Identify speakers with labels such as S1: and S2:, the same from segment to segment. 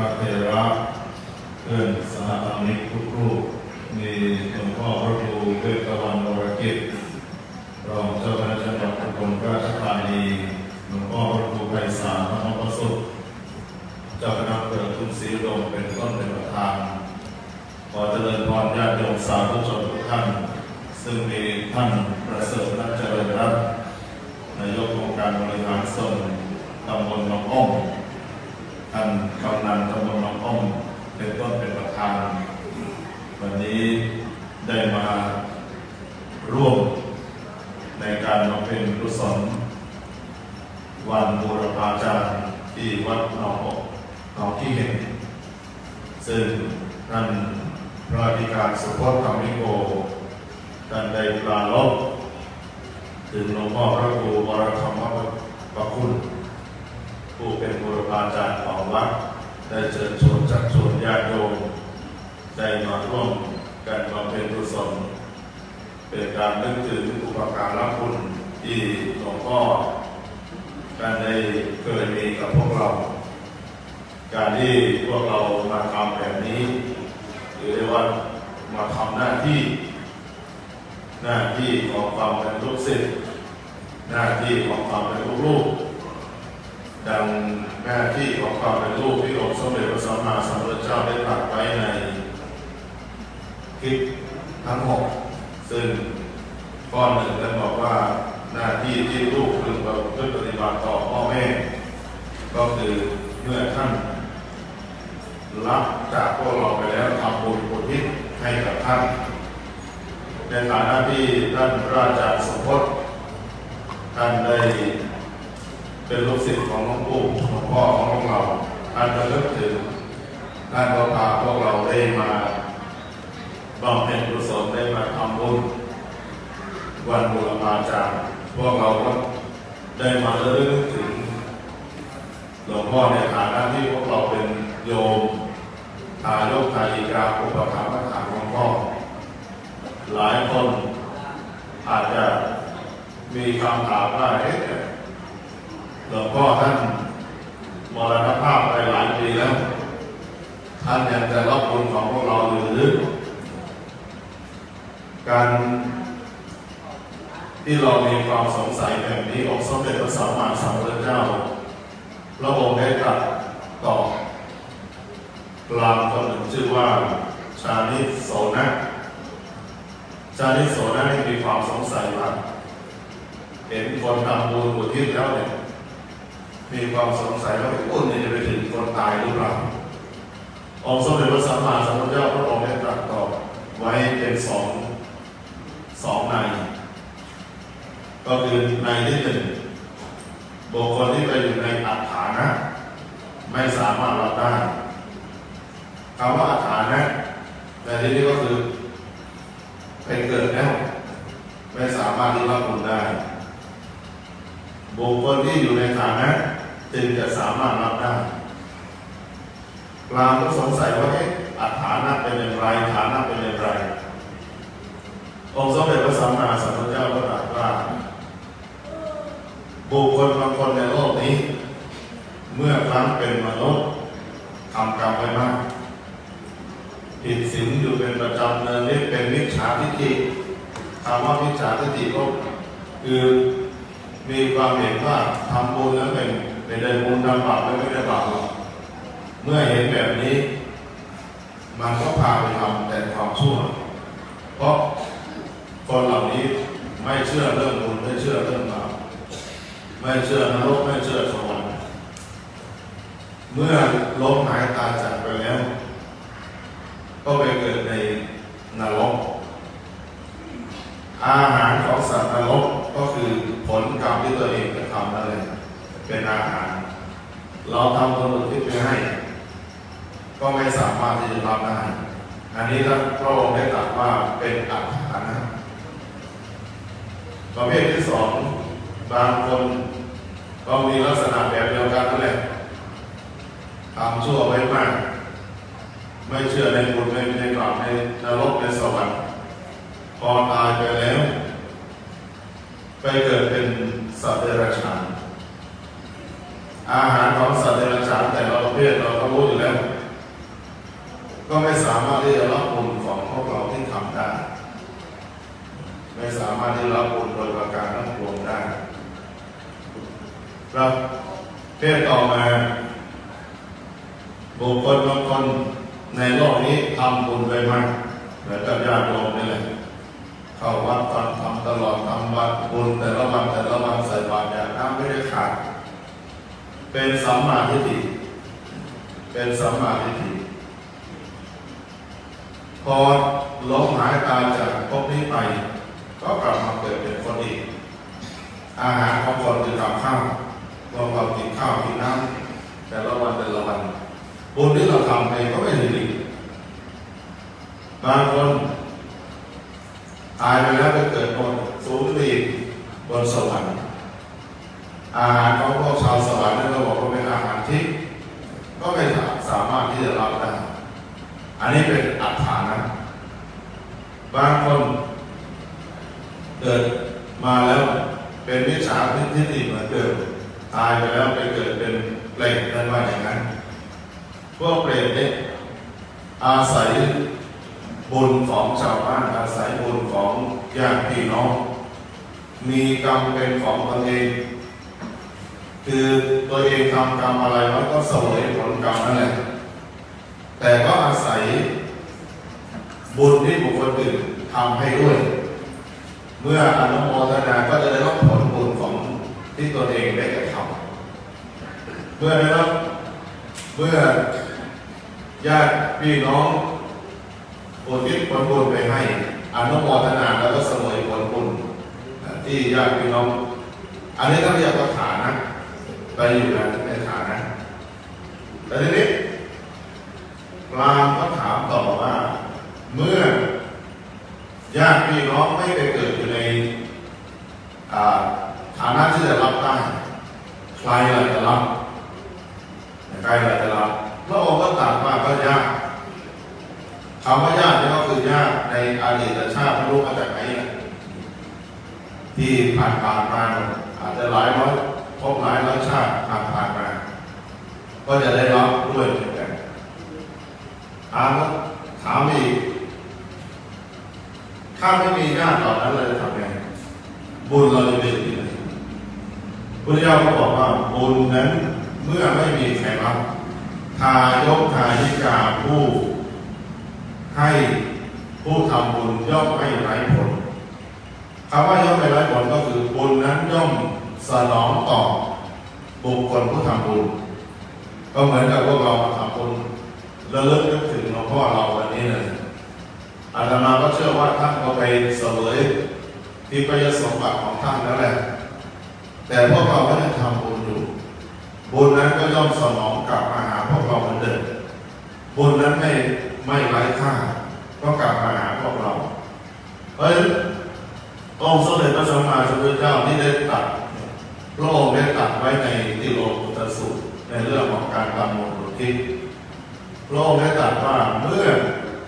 S1: ระเถระเพื่อนสหธรรมิกทุกรูปมีหลวงพ่อพระครูเวทตะวันวรกิจรองเจ้าคณะจังหวัดอุบลราชธานีหลวงพ่อพระครูไพศาลธรรมประสุทธิ์เจ้าคณะเกิดคุณศรีอุดมเป็นต้นเป็นประธานขอเจริญพรญาติโยมสาธุชนทุกท่าน ซึ่งมีท่านประเสริฐนักเจริญรัตนายกองค์การบริหารส่วนตำบลหนองอ้อม ท่านกำนันตำบลหนองอ้อมเป็นต้นเป็นประธาน วันนี้ได้มาร่วมในการมาเป็นกุศลวันบูรพาจารย์ที่วัดหนองอกหนองที่เห็น ซึ่งท่านพระอธิการสุพจน์ธรรมิโกท่านได้ปราลบถึงหลวงพ่อพระครูวรธรรมประคุณ ผู้เป็นบุรพาจารย์ของวัดได้เชิญชวนจักชวนญาติโยม ได้มาร่วมกันบำเพ็ญกุศลเป็นการนึกถึงอุปการะคุณที่หลวงพ่อการได้เคยมีกับพวกเรา การที่พวกเรามาทำแบบนี้หรือเรียกว่ามาทำหน้าที่ หน้าที่ของความเป็นลูกศิษย์หน้าที่ของความเป็นลูกดังหน้าที่ของความเป็นลูกที่องค์สมเด็จพระสัมมาสัมพุทธเจ้าได้ตรัสไว้ใน คลิปทั้งหกซึ่งข้อหนึ่งนั้นบอกว่าหน้าที่ที่ลูกพึงประพฤติปฏิบัติต่อพ่อแม่ ก็คือเมื่อท่านรับจากพวกเราไปแล้วทำบุญอุทิศให้กับท่านในฐานะที่ท่านพระอาจารย์สมพศท่านได้เป็นลูกศิษย์ของหลวงปู่หลวงพ่อของพวกเราท่านจะเลิกถึงท่านก็พาพวกเราได้มา บำเพ็ญกุศลได้มาทำบุญวันบูรพาจารย์พวกเราก็ได้มาเลิกถึงหลวงพ่อในฐานะที่พวกเราเป็นโยมทายกทายิกาอุปถัมภ์ถามหลวงพ่อหลายคนอาจจะมีคำถามว่าเอ๊ะหลวงพ่อท่านมรณภาพไปหลายปีแล้ว ท่านยังจะรับบุญของพวกเราหรือ การที่เรามีความสงสัยแบบนี้องค์สมเด็จพระสัมมาสัมพุทธเจ้าพระองค์ได้ตรัสตอบกลางคนหนึ่งชื่อว่า ชานิโสนะชานิโสนะนี่มีความสงสัยว่าเห็นคนทำบุญอุทิศแล้วเนี่ยมีความสงสัยว่าอุ้นเนี่ยจะไปถึงคนตายหรือเปล่าองค์สมเด็จพระสัมมาสัมพุทธเจ้าพระองค์ได้ตรัสตอบไว้เป็นสอง สองในก็คือในที่หนึ่งบุคคลที่ไปอยู่ในอัฐานะ ไม่สามารถรับได้คำว่าอัฐานะในที่นี้ก็คือไปเกิดแล้วไม่สามารถรับบุญได้บุคคลที่อยู่ในฐานะจึงจะสามารถรับได้กลาก็สงสัยว่าเอ๊ะอัฐานะเป็นอย่างไรฐานะเป็นอย่างไร องค์สมเด็จพระสัมมาสัมพุทธเจ้าก็ตรัสว่า บุคคลบางคนในโลกนี้ เมื่อครั้งเป็นมนุษย์ทำกรรมไว้มากผิดศีลอยู่เป็นประจำเนินเรียกเป็นมิจฉาทิฏฐิคำว่ามิจฉาทิฏฐิก็คือมีความเห็นว่าทำบุญแล้วเป็นเป็นได้บุญทำบาปแล้วไม่ได้บาปหรอกเมื่อเห็นแบบนี้ มันก็พาไปทำแต่ความชั่ว เพราะ คนเหล่านี้ไม่เชื่อเรื่องบุญไม่เชื่อเรื่องบาปไม่เชื่อนรกไม่เชื่อสวรรค์เมื่อล้มหายตายจากไปแล้ว ก็ไปเกิดในนรก อาหารของสัตว์นรกก็คือผลกรรมที่ตัวเองกระทำนั่นแหละเป็นอาหาร เราทำคนอื่นที่ไปให้ ก็ไม่สามารถที่จะรับได้ อันนี้ท่านพระองค์ได้ตรัสว่าเป็นอัตถานะประเภทที่สองบางคนก็มีลักษณะแบบเดียวกันนั่นแหละ ทำชั่วไว้มาก ไม่เชื่อในบุญไม่ในบาปในนรกในสวรรค์พอตายไปแล้ว ไปเกิดเป็นสัตว์เดรัจฉานอาหารของสัตว์เดรัจฉานแต่ละประเภทเราก็รู้อยู่แล้ว ก็ไม่สามารถที่จะรับบุญของพวกเราที่ทำได้ ไม่สามารถที่รับบุญโดยประการทั้งปวงได้ครับเพศต่อมา บุคคลบางคนในโลกนี้ทำบุญไปมากเหมือนกับญาติโยมนี่แหละเข้าวัดฟังทำตลอดทำวัดบุญแต่ละวันแต่ละวันใส่บาตรอย่างน้ำไม่ได้ขาด เป็นสัมมาทิฏฐิเป็นสัมมาทิฏฐิพอล้มหายตายจากภพนี้ไป ก็กลับมาเกิดเป็นคนอีก อาหารของคนคือกับข้าวเราเรากินข้าวกินน้ำแต่ละวันแต่ละวัน บุญที่เราทำไปก็ไม่ถึงอีบางคนตายไปแล้วไปเกิดบนสูงขึ้นอีบนสวรรค์อาหารของพวกชาวสวรรค์นั่นเราบอกว่าเป็นอาหารที่ก็ไม่สามารถที่จะรับได้อันนี้เป็นอัตฐานะ บางคนเกิดมาแล้วเป็นวิชาทิฏฐิเหมือนเดิมตายไปแล้วไปเกิดเป็นเปรตนั่นว่าอย่างนั้น พวกเปรตเนี่ยอาศัยบุญของชาวบ้านอาศัยบุญของญาติพี่น้อง มีกรรมเป็นของตนเอง คือตัวเองทำกรรมอะไรแล้วก็เสวยผลกรรมนั่นแหละแต่ก็อาศัยบุญที่บุคคลอื่นทำให้ด้วย เมื่ออนุโมทนาก็จะได้รับผลบุญของที่ตัวเองได้กระทำเมื่อได้รับเมื่อ ญาติพี่น้องโอุทิศผลบุญไปให้อนุโมทนาแล้วก็เสมอผลบุญที่ญาติพี่น้อง อันนี้ต้องเรียกว่าฐานะไปอยู่ในในฐานะแต่ทีนี้พรามก็ถามต่อว่า เมื่อญาติพี่น้องไม่ไปเกิดอยู่ในฐานะที่จะรับได้ใครล่ะจะรับใครล่ะจะ พระองค์ก็ตรัสว่าก็ยากคำว่าญาตินี่ก็คือญาติในอดีตชาติไม่รู้มาจากไหนที่ผ่านผ่านมาอาจจะหลายร้อยพบหลายร้อยชาติผ่านผ่านมา ก็จะได้รับด้วยเหมือนกันถามว่าถามอีกถ้าไม่มีญาติต่อนนั้นเราจะทำยังไงบุญเราจะเป็นยังไงพุทธเจ้าก็บอกว่าบุญนั้นเมื่อไม่มีใครรับ ทายกทายิกาผู้ให้ผู้ทำบุญย่อมไม่ไร้ผลคำว่าย่อมไม่ไร้ผลก็คือบุญนั้นย่อมสนองตอบบุคคลผู้ทำบุญก็เหมือนกับพวกเรามาทำบุญระลึกนึกถึงหลวงพ่อเราวันนี้เลยอาตมาก็เชื่อว่าท่านก็ไปเสวยที่พระยสมบัติของท่านแล้วแหละ แต่พวกเราก็ยังทำบุญอยู่ บุญนั้นก็ย่อมสนองกลับมา เหมือนเดิมบุญนั้นไม่ไม่ไร้ค่าก็กลับมาหาพวกเรา เพราะฉะนั้นองค์สมเด็จพระสัมมาสัมพุทธเจ้าที่ได้ตัดพระองค์ได้ตัดไว้ในติโลกุตสูตรในเรื่องของการทำบุญอุทิศพระองค์ได้ตรัสว่าเมื่อ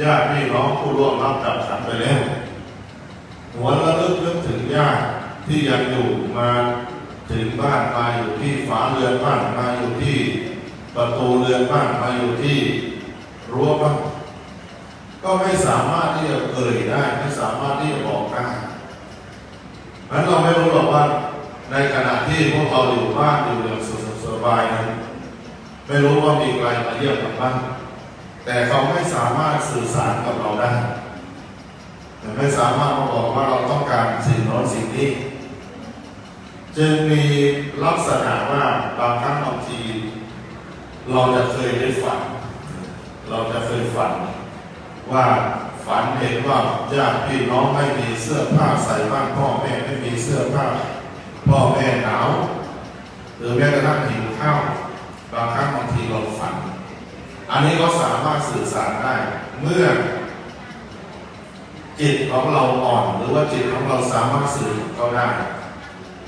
S1: ญาติพี่น้องผู้ร่วมรับดับขันไปแล้วหัวระลึกนึกถึงญาติที่ยังอยู่มาถึงบ้านมาอยู่ที่ฝาเรือนบ้านมาอยู่ที่ ประตูเรือนบ้านมาอยู่ที่รั้วบ้านก็ไม่สามารถที่จะเอ่ยได้ ไม่สามารถที่จะบอกได้นั้นเราไม่รู้หรอกว่า ในขณะที่พวกเราอยู่บ้านอยู่อย่างสุขสบายนั้นไม่รู้ว่ามีใครมาเยี่ยมเราบ้างแต่เขาไม่สามารถสื่อสารกับเราได้ไม่สามารถมาบอกว่าเราต้องการสิ่งโน้นสิ่งนี้ จึงมีลักษณะว่าบางครั้งบางที เราจะเคยได้ฝัน เราจะเคยฝัน ว่าฝันเห็นว่าญาติพี่น้องไม่มีเสื้อผ้าใส่บ้านพ่อแม่ไม่มีเสื้อผ้า พ่อแม่หนาวหรือแม้กระทั่งหิวข้าวบางครั้งบางทีเราฝัน อันนี้ก็สามารถสื่อสารได้ เมื่อ จิตของเราอ่อน หรือว่าจิตของเราสามารถสื่อเขาได้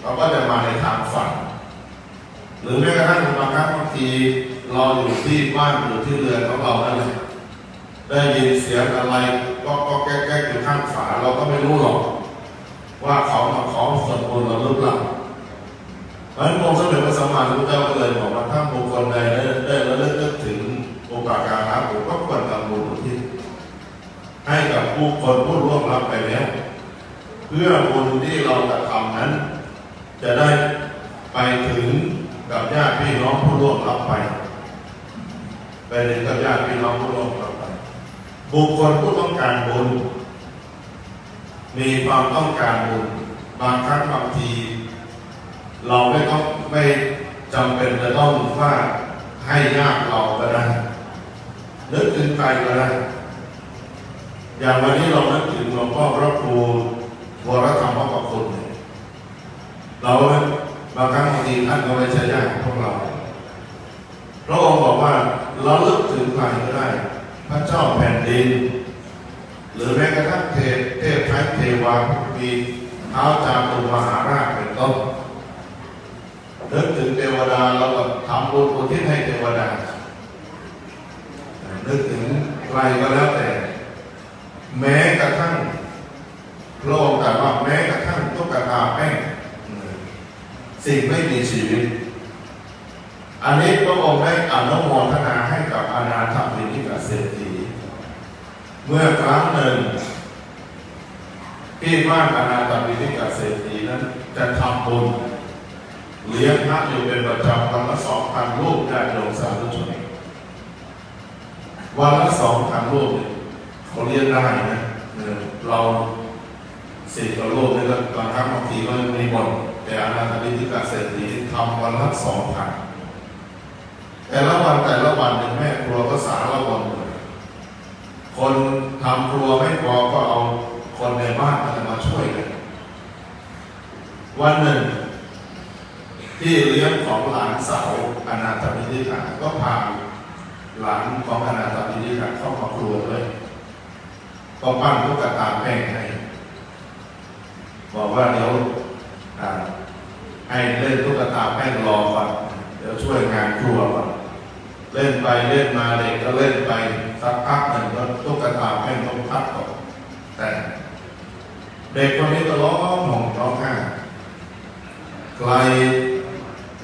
S1: เราก็จะมาในทางฝัน หรือแม้กระทั่งบางครั้งบางที เราอยู่ที่บ้านอยู่ที่เรือนของเรานั่นแหละได้ยินเสียงอะไรก็ก็แก๊กๆอยู่ข้างฝาเราก็ไม่รู้หรอก ว่าเขามาขอส่วนบุญเราหรือเปล่าเพราะฉะนั้นองค์สมเด็จพระสัมมาสัมพุทธเจ้าก็เลยบอกว่าถ้าบุคคลใดได้ได้ระลึกนึกถึงโอกาสการรับผมก็ควรทำบุญทิศให้กับผู้คนผู้ร่วงรับไปแล้วเพื่อบุญที่เรากระทำนั้น จะได้ไปถึงกับญาติพี่น้องผู้ร่วงรับไป ไปถึงกับญาติพี่น้องผู้ร่วงรับไป บุคคลผู้ต้องการบุญ มีความต้องการบุญ บางครั้งบางที เราไม่ต้องไม่จำเป็นจะต้องว่าให้ญาติเราก็ได้นึกถึงใครก็ได้อย่างวันนี้เรานึกถึงหลวงพ่อพระครูวรธรรมพระคุณเนี่ยเราบางครั้งบางทีท่านก็ไม่ใช่ญาติของพวกเราพระองค์บอกว่า เราลิกถึงใครก็ได้ พระเจ้าแผ่นดิน หรือแม้กระทั่งเทพเทพไทยเทวามีเท้าจาตุมหาราชเป็นต้นนึกถึงเทวดาเราก็ทำบุญอุทิศให้เทวดานึกถึงใครก็แล้วแต่ แม้กระทั่งพระองค์ตรัสว่าแม้กระทั่งตุ๊กตาแป้งสิ่งไม่มีชีวิต อันนี้พระองค์ได้อนุโมทนา นาถบิณิกเศรษฐีเมื่อครั้งหนึ่งที่บ้านอนาถบิณิกเศรษฐีนั้นจะทำบุญเลี้ยงพระอยู่เป็นประจำวันละสองพันรูปญาติโยมสาธุชนวันละสองพันรูปเนี่ยเขาเลี้ยงได้นะเออเราสิบกว่ารูปนี่ก็บางครั้งบางทีก็มีบ่นแต่อนาถบิณฑิกเศรษฐีทำวันละสองพัน แต่ละวันแต่ละวันหนึ่งแม่ครัวก็สารละวันคนทำครัวไม่พอก็เอาคนในบ้านมาช่วยกันวันหนึ่ง ที่เลี้ยงของหลานสาวอนาถบิณฑิกาก็พาหลานของอนาถบิณฑิกาเข้ามาครัวด้วยก็ปั้นลูกกระตาแป้งให้บอกว่าเดี๋ยวให้เล่นลูกกระตาแป้งรอก่อนเดี๋ยวช่วยงานครัวก่อน เล่นไปเล่นมาเด็กก็เล่นไปสักพักหนึ่งก็ลูกกตาแป้งต้องพัดก่อนแต่เด็กคนนี้ก็ร้องห่มร้องไห้ใคร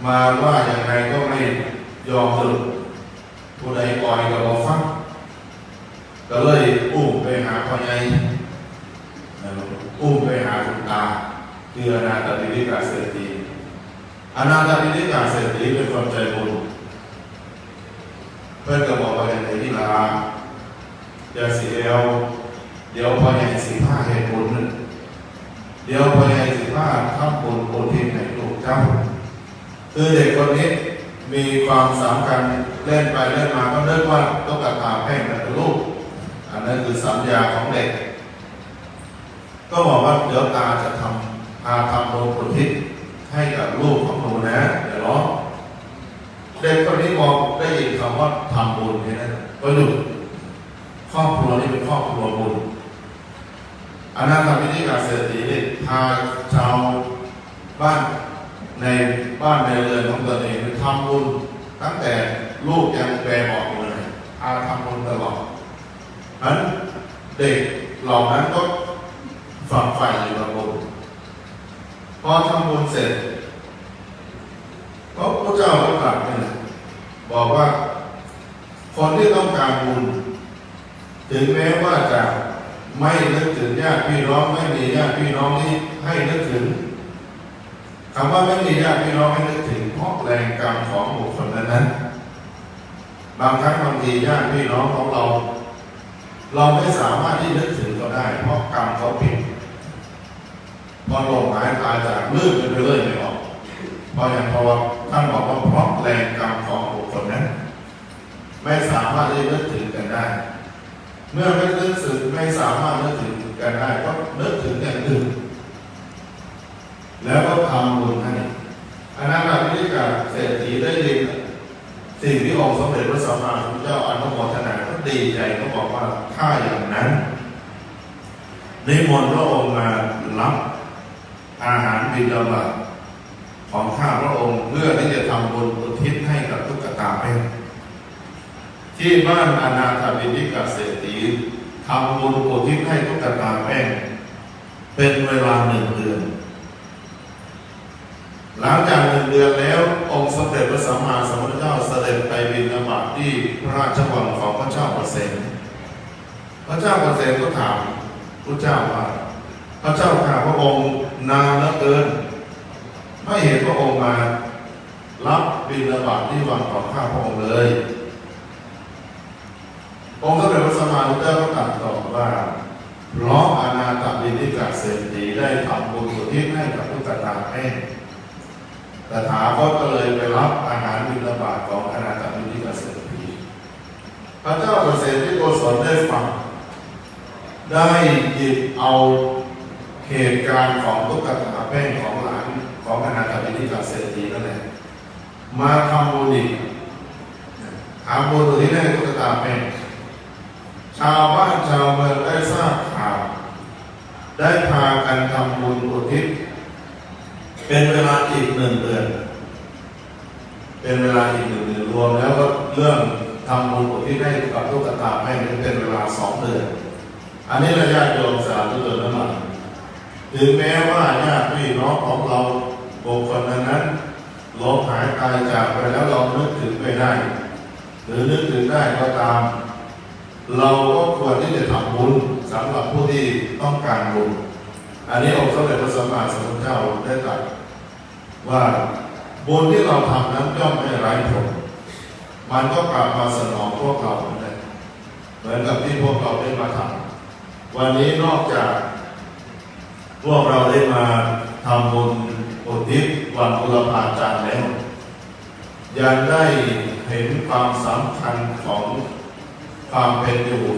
S1: มาว่าอย่างไรก็ไม่ยอมสรุปผู้ใดปล่อยก็บอฟังก็เลยอุ้มไปหาพ่อใหญ่อุ้มไปหาคุณตาคืออนาถบิณฑิกาเศรษฐีอนาถบิณฑิกาเศรษฐีเป็นคนใจบุญ พื่อนก็บอกว่าอย่างไรที่ลาอย่าเสียเอาเดี๋ยวพอใหญ่สิบห้าเหตุผลนึงเดี๋ยวพอใหญ่สิบห้าทำบุญโอทิศให้ลูกเจ้าคือเด็กคนนี้มีความสำคัญเล่นไปเล่นมาก็เลิกว่าต้องกระตาแพ่งกับลูกอันนั้นคือสัญญาของเด็ก ก็บอกว่าเดี๋ยวตาจะทำพาทำบุญโอนทิศให้กับลูกของหนูนะเดี๋ยวร้อง เด็กคนนี้มองได้ยินคำว่าทำบุญแค่นั้นก็หยุดครอบครัวนี้เป็นครอบครัวบุญอนาถบิณฑิกาเศรษฐีเนี่ยพาชาวบ้านในบ้านในเรือนของตนเองไปทำบุญตั้งแต่ลูกยังแปรบอกอยู่เลยพาทำบุญตลอดนั้นเด็กเหล่านั้นก็ฝักใฝ่อยู่กับบุญพอทำบุญเสร็จพระพุทธเจ้าก็ตรัสเนี่ยบอกว่า คนที่ต้องการบุญ ถึงแม้ว่าจะไม่นึกถึงญาติพี่น้องไม่มีญาติพี่น้องที่ให้นึกถึงคำว่าไม่มีญาติพี่น้องให้นึกถึงเพราะแรงกรรมของบุคคลนั้นบางครั้งบางทีญาติพี่น้องของเรา เราไม่สามารถที่นึกถึงเขาได้ เพราะกรรมเขาผิดพอหลมหายตายจากลื่นไปเรื่อยไม่ออกเพราะอย่างพอท่านบอกว่าเพราะแรงกรรมของบุคคลนั้น ไม่สามารถที่จะนึกถึงกันได้ เมื่อไม่นึกถึงไม่สามารถนึกถึงกันได้ก็นึกถึงอย่างอื่นแล้วก็ทำบุญให้อนาถบิณฑิกาเศรษฐีได้ยินสิ่งที่องค์สมเด็จพระสัมมาสัมพุทธเจ้าอนุโมทนาก็ดีใจก็บอกว่าถ้าอย่างนั้นนิมนต์พระองค์มารับอาหารบิณฑบาตของข้าพระองค์เพื่อที่จะทำบุญอุทิศให้กับตุ๊กตาแป้ง ที่บ้านอนาถบิณฑิกาเศรษฐีทำบุญอุทิศให้ตุ๊กตาแป้ง เป็นเวลาหนึ่งเดือน หลังจากหนึ่งเดือนแล้ว องค์สมเด็จพระสัมมาสัมพุทธเจ้าเสด็จไปบิณฑบาตที่พระราชวังของพระเจ้าเปรตพระเจ้าเปรตก็ถามพระเจ้าว่าพระเจ้าข้าพระองค์นานเหลือเกิน ไม่เห็นพระองค์มา รับบิณฑบาตที่วังของข้าพระองค์เลย องค์สมเด็จพระสัมมาสัมพุทธเจ้าก็ตรัสตอบว่าเพราะอนาถบิณฑิกาเศรษฐีได้ทำบุญอุทิศให้กับพุทธตาแม่ตถาคตก็เลยไปรับอาหารบิณฑบาตของอนาถบิณฑิกาเศรษฐีพระเจ้าเกษตรที่โกศลได้ฟังได้หยิบเอาเหตุการณ์ของตุ๊กตาแป้งของหลานของอนาถบิณฑิกาเศรษฐีนั่นแหละมาทำบุญอีกทำบุญอุทิศให้ตุ๊กตาแป้ง ชาวบ้านชาวเมืองได้ทราบข่าว ได้พากันทำบุญอุทิศ เป็นเวลาอีกหนึ่งเดือน เป็นเวลาอีกหนึ่งเดือนรวมแล้วก็เรื่องทำบุญอุทิศให้กับตุ๊กตาแม่เป็นเวลาสองเดือน อันนี้ระยะโยมสาธุชนทั้งหลาถึงแม้ว่าญาติพี่น้องของเราบุคคลนั้นล้มหายตายจากไปแล้วเรานึกถึงไม่ได้ หรือนึกถึงได้ก็ตาม เราก็ควรที่จะทำบุญสำหรับผู้ที่ต้องการบุญ อันนี้องค์สมเด็จพระสัมมาสัมพุทธเจ้าได้ตรัสว่าบุญที่เราทำนั้นย่อมไม่ไร้ผล มันก็กลับมาสนองพวกเราเหมือนกันเหมือนกับที่พวกเราได้มาทำวันนี้นอกจาก พวกเราได้มาทำบุญอุทิศวันบุรพาจารย์แล้วยังได้เห็นความสำคัญของ ความเป็นอยู่